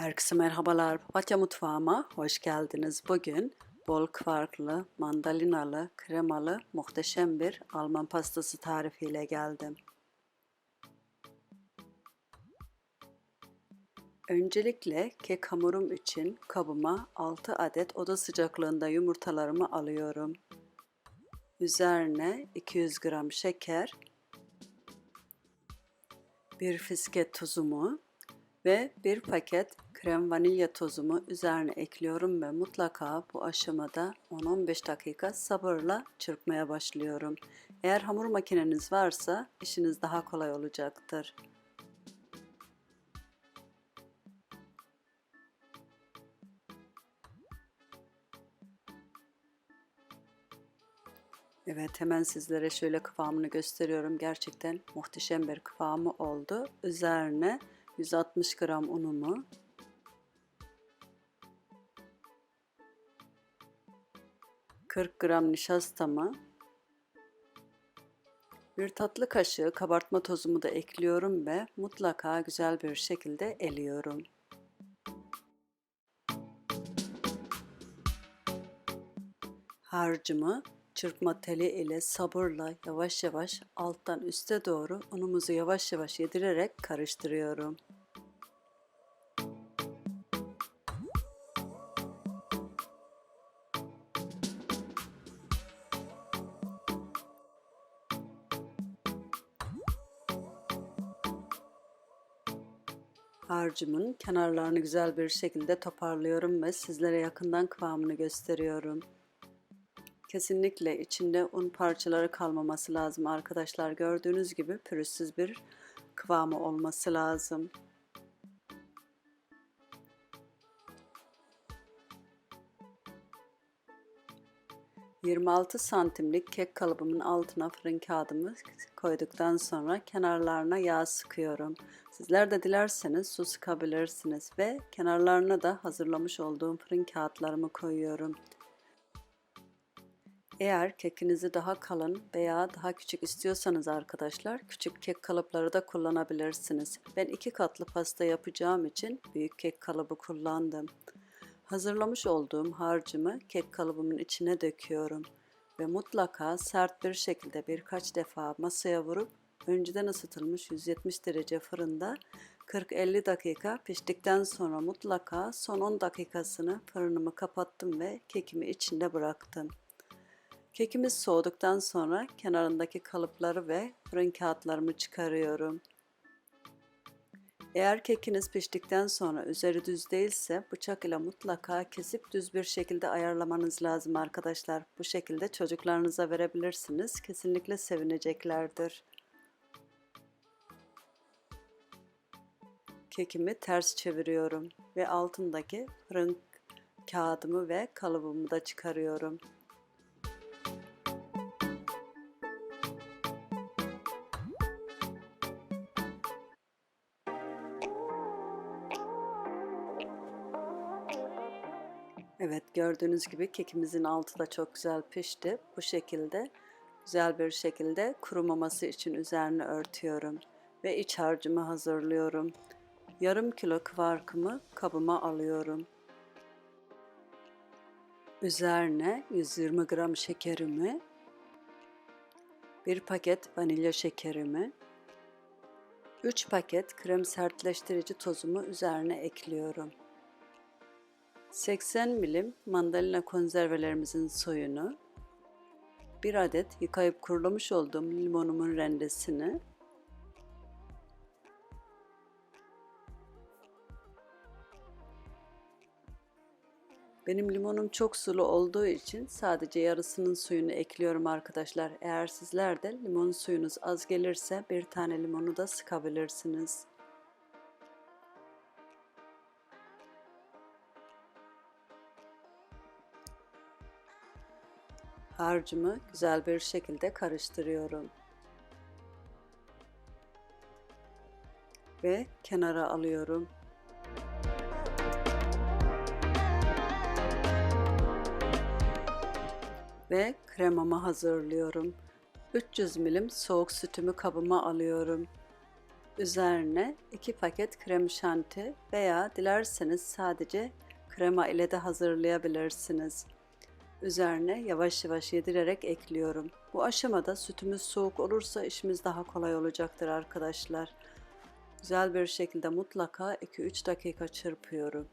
Herkese merhabalar. Papatya mutfağıma hoş geldiniz. Bugün bol kvarklı, mandalinalı, kremalı, muhteşem bir Alman pastası tarifiyle geldim. Öncelikle kek hamurum için kabıma 6 adet oda sıcaklığında yumurtalarımı alıyorum. Üzerine 200 gram şeker, bir fiske tuzumu, ve bir paket krem vanilya tozumu üzerine ekliyorum ve mutlaka bu aşamada 10-15 dakika sabırla çırpmaya başlıyorum. Eğer hamur makineniz varsa işiniz daha kolay olacaktır. Evet hemen sizlere şöyle kıvamını gösteriyorum. Gerçekten muhteşem bir kıvamı oldu. Üzerine 160 gram unumu, ...40 gram nişastamı... ...bir tatlı kaşığı kabartma tozumu da ekliyorum ve... ...mutlaka güzel bir şekilde eliyorum. Harcımı çırpma teli ile sabırla yavaş yavaş alttan üste doğru unumuzu yavaş yavaş yedirerek karıştırıyorum. Harcımın kenarlarını güzel bir şekilde toparlıyorum ve sizlere yakından kıvamını gösteriyorum. Kesinlikle içinde un parçaları kalmaması lazım arkadaşlar. Gördüğünüz gibi pürüzsüz bir kıvamı olması lazım. ...26 santimlik kek kalıbımın altına fırın kağıdımı koyduktan sonra kenarlarına yağ sıkıyorum. Sizler de dilerseniz su sıkabilirsiniz ve kenarlarına da hazırlamış olduğum fırın kağıtlarımı koyuyorum. Eğer kekinizi daha kalın veya daha küçük istiyorsanız arkadaşlar küçük kek kalıpları da kullanabilirsiniz. Ben iki katlı pasta yapacağım için büyük kek kalıbı kullandım. Hazırlamış olduğum harcımı kek kalıbımın içine döküyorum ve mutlaka sert bir şekilde birkaç defa masaya vurup önceden ısıtılmış 170 derece fırında 40-50 dakika piştikten sonra mutlaka son 10 dakikasını fırınımı kapattım ve kekimi içinde bıraktım. Kekimiz soğuduktan sonra kenarındaki kalıpları ve fırın kağıtlarımı çıkarıyorum. Eğer kekiniz piştikten sonra üzeri düz değilse bıçak ile mutlaka kesip düz bir şekilde ayarlamanız lazım arkadaşlar. Bu şekilde çocuklarınıza verebilirsiniz. Kesinlikle sevineceklerdir. Kekimi ters çeviriyorum ve altındaki fırın kağıdımı ve kalıbımı da çıkarıyorum. Evet gördüğünüz gibi kekimizin altı da çok güzel pişti. Bu şekilde güzel bir şekilde kurumaması için üzerine örtüyorum ve iç harcımı hazırlıyorum. Yarım kilo kvarkımı kabıma alıyorum. Üzerine 120 gram şekerimi, bir paket vanilya şekerimi, 3 paket krem sertleştirici tozumu üzerine ekliyorum. 80 milim mandalina konservelerimizin soyunu, bir adet yıkayıp kurulamış olduğum limonumun rendesini, Benim limonum çok sulu olduğu için sadece yarısının suyunu ekliyorum arkadaşlar. Eğer sizler de limon suyunuz az gelirse bir tane limonu da sıkabilirsiniz. Harcımı güzel bir şekilde karıştırıyorum. Ve kenara alıyorum. Ve kremamı hazırlıyorum. 300 milim soğuk sütümü kabıma alıyorum. Üzerine 2 paket krem şanti veya dilerseniz sadece krema ile de hazırlayabilirsiniz. Üzerine yavaş yavaş yedirerek ekliyorum. Bu aşamada sütümüz soğuk olursa işimiz daha kolay olacaktır arkadaşlar. Güzel bir şekilde mutlaka 2-3 dakika çırpıyorum.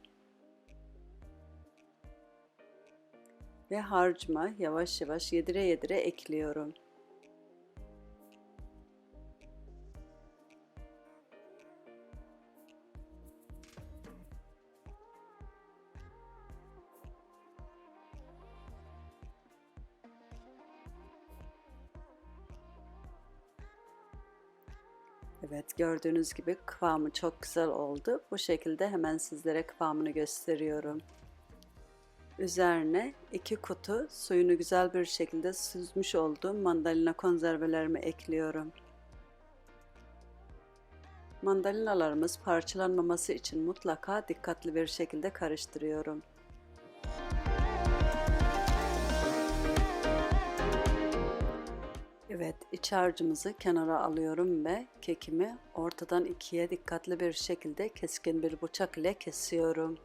Ve harcıma yavaş yavaş yedire yedire ekliyorum. Evet gördüğünüz gibi kıvamı çok güzel oldu. Bu şekilde hemen sizlere kıvamını gösteriyorum. Üzerine iki kutu suyunu güzel bir şekilde süzmüş olduğum mandalina konservelerimi ekliyorum. Mandalinalarımız parçalanmaması için mutlaka dikkatli bir şekilde karıştırıyorum. Evet, iç harcımızı kenara alıyorum ve kekimi ortadan ikiye dikkatli bir şekilde keskin bir bıçak ile kesiyorum.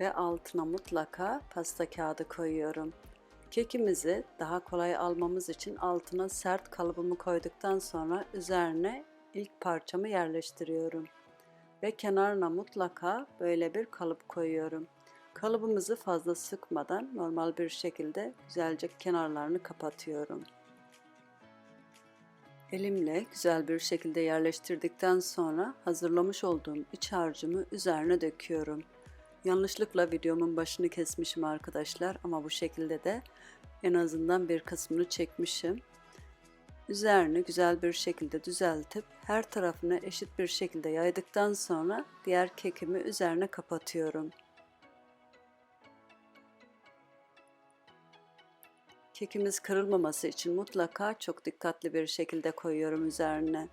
Ve altına mutlaka pasta kağıdı koyuyorum. Kekimizi daha kolay almamız için altına sert kalıbımı koyduktan sonra üzerine ilk parçamı yerleştiriyorum. Ve kenarına mutlaka böyle bir kalıp koyuyorum. Kalıbımızı fazla sıkmadan normal bir şekilde güzelce kenarlarını kapatıyorum. Elimle güzel bir şekilde yerleştirdikten sonra hazırlamış olduğum iç harcımı üzerine döküyorum. Yanlışlıkla videomun başını kesmişim arkadaşlar ama bu şekilde de en azından bir kısmını çekmişim. Üzerini güzel bir şekilde düzeltip her tarafını eşit bir şekilde yaydıktan sonra diğer kekimi üzerine kapatıyorum. Kekimiz kırılmaması için mutlaka çok dikkatli bir şekilde koyuyorum üzerine.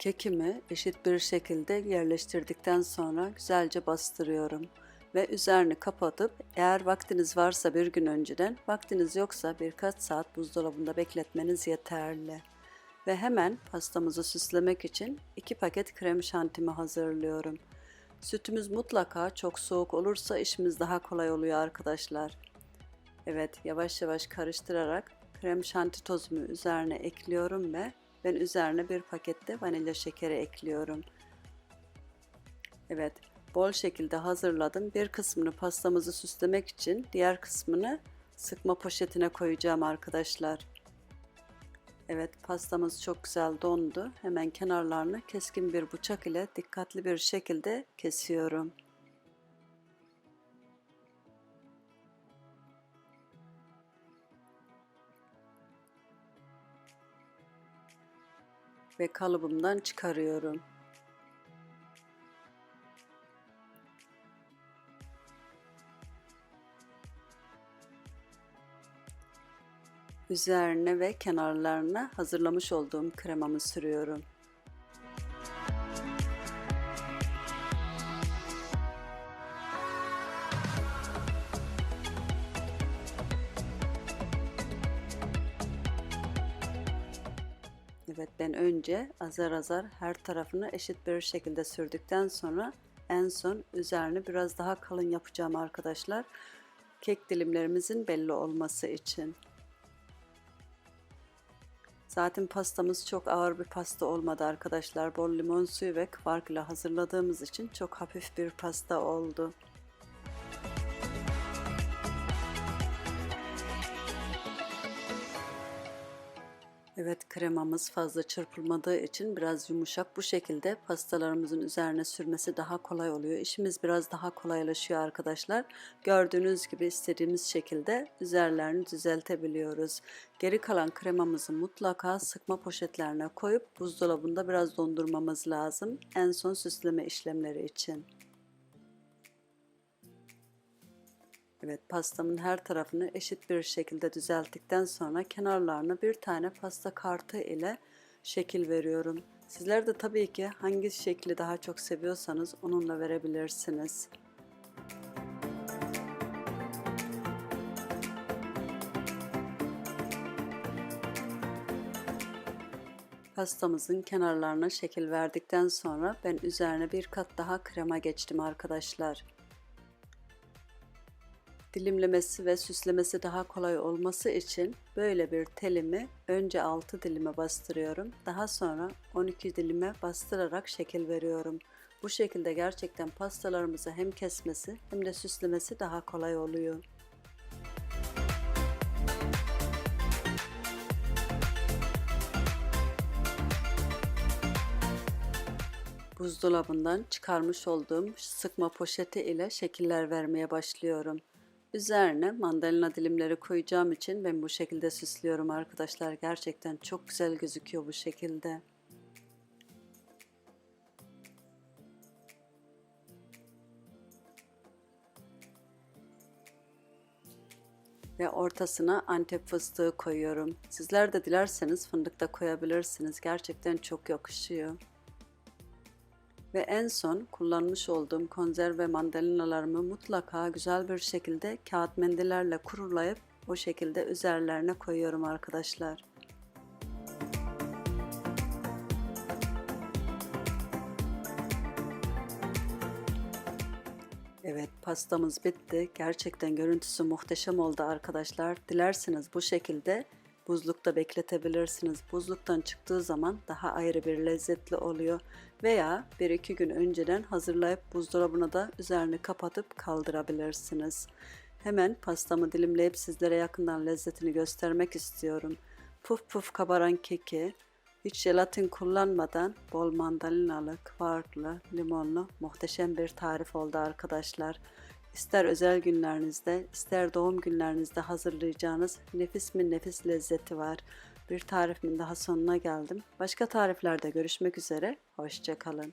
Kekimi eşit bir şekilde yerleştirdikten sonra güzelce bastırıyorum ve üzerini kapatıp eğer vaktiniz varsa bir gün önceden, vaktiniz yoksa birkaç saat buzdolabında bekletmeniz yeterli. Ve hemen pastamızı süslemek için 2 paket krem şantimi hazırlıyorum. Sütümüz mutlaka çok soğuk olursa işimiz daha kolay oluyor arkadaşlar. Evet yavaş yavaş karıştırarak krem şanti tozumu üzerine ekliyorum ve ben üzerine bir pakette vanilya şekeri ekliyorum. Evet bol şekilde hazırladım. Bir kısmını pastamızı süslemek için diğer kısmını sıkma poşetine koyacağım arkadaşlar. Evet pastamız çok güzel dondu. Hemen kenarlarını keskin bir bıçak ile dikkatli bir şekilde kesiyorum. Ve kalıbımdan çıkarıyorum. Üzerine ve kenarlarına hazırlamış olduğum kremamı sürüyorum. Önce azar azar her tarafını eşit bir şekilde sürdükten sonra en son üzerini biraz daha kalın yapacağım arkadaşlar. Kek dilimlerimizin belli olması için. Zaten pastamız çok ağır bir pasta olmadı arkadaşlar. Bol limon suyu ve kvark ile hazırladığımız için çok hafif bir pasta oldu. Evet kremamız fazla çırpılmadığı için biraz yumuşak. Bu şekilde pastalarımızın üzerine sürmesi daha kolay oluyor. İşimiz biraz daha kolaylaşıyor arkadaşlar. Gördüğünüz gibi istediğimiz şekilde üzerlerini düzeltebiliyoruz. Geri kalan kremamızı mutlaka sıkma poşetlerine koyup buzdolabında biraz dondurmamız lazım. En son süsleme işlemleri için. Evet pastamın her tarafını eşit bir şekilde düzelttikten sonra kenarlarına bir tane pasta kartı ile şekil veriyorum. Sizler de tabii ki hangi şekli daha çok seviyorsanız onunla verebilirsiniz. Pastamızın kenarlarına şekil verdikten sonra ben üzerine bir kat daha krema geçtim arkadaşlar. Dilimlemesi ve süslemesi daha kolay olması için böyle bir telimi önce 6 dilime bastırıyorum. Daha sonra 12 dilime bastırarak şekil veriyorum. Bu şekilde gerçekten pastalarımızı hem kesmesi hem de süslemesi daha kolay oluyor. Buzdolabından çıkarmış olduğum sıkma poşeti ile şekiller vermeye başlıyorum. Üzerine mandalina dilimleri koyacağım için ben bu şekilde süslüyorum arkadaşlar. Gerçekten çok güzel gözüküyor bu şekilde. Ve ortasına antep fıstığı koyuyorum. Sizler de dilerseniz fındık da koyabilirsiniz. Gerçekten çok yakışıyor. Ve en son kullanmış olduğum konserve mandalinalarımı mutlaka güzel bir şekilde kağıt mendillerle kurulayıp o şekilde üzerlerine koyuyorum arkadaşlar. Evet pastamız bitti. Gerçekten görüntüsü muhteşem oldu arkadaşlar. Dilerseniz bu şekilde buzlukta bekletebilirsiniz. Buzluktan çıktığı zaman daha ayrı bir lezzetli oluyor. Veya 1-2 gün önceden hazırlayıp buzdolabına da üzerini kapatıp kaldırabilirsiniz. Hemen pastamı dilimleyip sizlere yakından lezzetini göstermek istiyorum. Puf puf kabaran keki, hiç jelatin kullanmadan bol mandalinalı, kvarklı, limonlu muhteşem bir tarif oldu arkadaşlar. İster özel günlerinizde, ister doğum günlerinizde hazırlayacağınız nefis mi nefis lezzeti var. Bir tarifimin daha sonuna geldim. Başka tariflerde görüşmek üzere. Hoşçakalın.